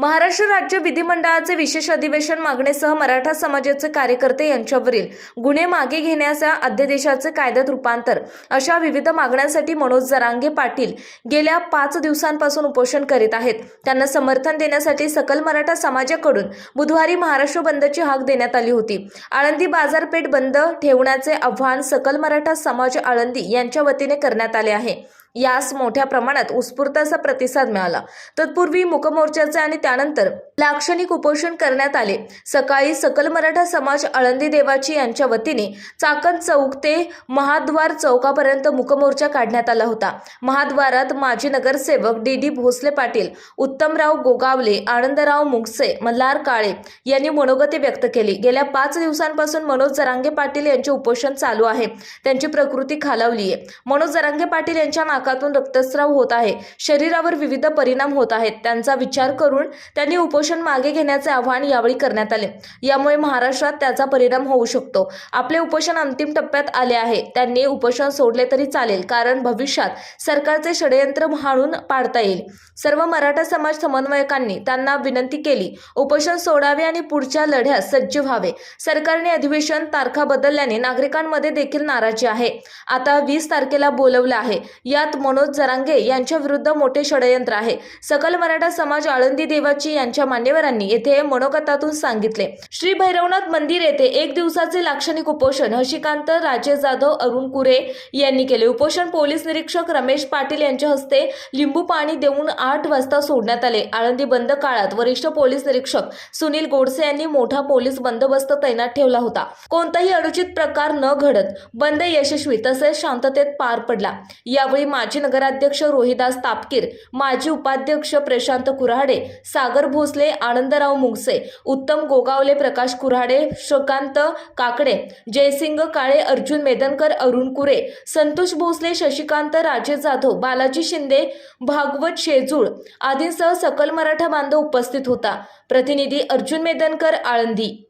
महाराष्ट्र राज्य विधिमंडळाचे विशेष अधिवेशन मागणीसह मराठा समाजाचे कार्यकर्ते यांच्यावरील गुन्हे मागे घेण्याच्या अध्यादेशाचे कायद्यात रूपांतर अशा विविध मागण्यांसाठी मनोज जरांगे पाटील गेल्या पाच दिवसांपासून उपोषण करीत आहेत. त्यांना समर्थन देण्यासाठी सकल मराठा समाजाकडून बुधवारी महाराष्ट्र बंदची हाक देण्यात आली होती. आळंदी बाजारपेठ बंद ठेवण्याचे आव्हान सकल मराठा समाज आळंदी यांच्या वतीने करण्यात आले आहे. यास मोठ्या प्रमाणात उत्स्फूर्त असा प्रतिसाद मिळाला. तत्पूर्वी मुकमोर्चाचे आणि त्यानंतर लाक्षणिक उपोषण करण्यात आले. सकाळी सकल मराठा समाज आळंदी देवाची यांच्या वतीने चाकण चौक ते महाद्वार चौकापर्यंत मुकमोर्चा काढण्यात आला होता. महाद्वारात माजी नगरसेवक डी डी भोसले पाटील उत्तमराव गोगावले आनंदराव मुगसे मल्हार काळे यांनी मनोगती व्यक्त केली. गेल्या पाच दिवसांपासून मनोज जरांगे पाटील यांचे उपोषण चालू आहे. त्यांची प्रकृती खालावली आहे मनोज जरांगे पाटील यांच्या नाकातून रक्तस्राव होत आहे. शरीरावर विविध परिणाम होत आहेत. त्यांचा विचार करून त्यांनी उपोषण मागे घेण्याचे आवाहन यावेळी करण्यात आले. यामुळे महाराष्ट्रात त्याचा परिणाम होऊ शकतो. आपले उपोषण अंतिम टप्प्यात आले आहे. त्यांनी उपोषण सोडले तरी चालेल कारण भविष्यात सरकारचे षडयंत्र हाणून पाडता येईल. सर्व मराठा समाज समन्वयकांनी त्यांना विनंती केली उपोषण सोडावे आणि पुढच्या लढ्यात सज्ज व्हावे. सरकारने अधिवेशन तारखा बदलल्याने नागरिकांमध्ये देखील नाराजी आहे. आता वीस तारखेला बोलवलं आहे. यात मनोज जरांगे यांच्या विरुद्ध मोठे षडयंत्र आहे. सकल मराठा समाज आळंदी देवाची यांच्या मान्यवरांनी येथे मनोगतातून सांगितले. श्री भैरवनाथ मंदिर येथे एक दिवसाचे लाक्षणिक उपोषण हशिकांत राजे जाधव अरुण कुरे यांनी केले. उपोषण पोलीस निरीक्षक रमेश पाटील यांच्या हस्ते लिंबू पाणी देऊन आठ वाजता सोडण्यात आले. आळंदी बंद काळात वरिष्ठ पोलीस निरीक्षक सुनील गोडसे यांनी मोठा पोलीस बंदोबस्त तैनात ठेवला होता. कोणताही अनुचित प्रकार न घडत बंद यशस्वी तसेच शांततेत पार पडला. यावेळी माजी नगराध्यक्ष रोहिदास तापकीर माजी उपाध्यक्ष प्रशांत कुऱ्हाडे सागर भोसले आनंदराव मुंगसे उत्तम गोगावले प्रकाश कुऱ्हाडे श्रीकांत काकडे जयसिंग काळे अर्जुन मेदनकर अरुण कुरे संतोष भोसले शशिकांत राजे जाधव बालाजी शिंदे भागवत शेजूळ आदींसह सकल मराठा बांधव उपस्थित होता. प्रतिनिधी अर्जुन मेदनकर आळंदी.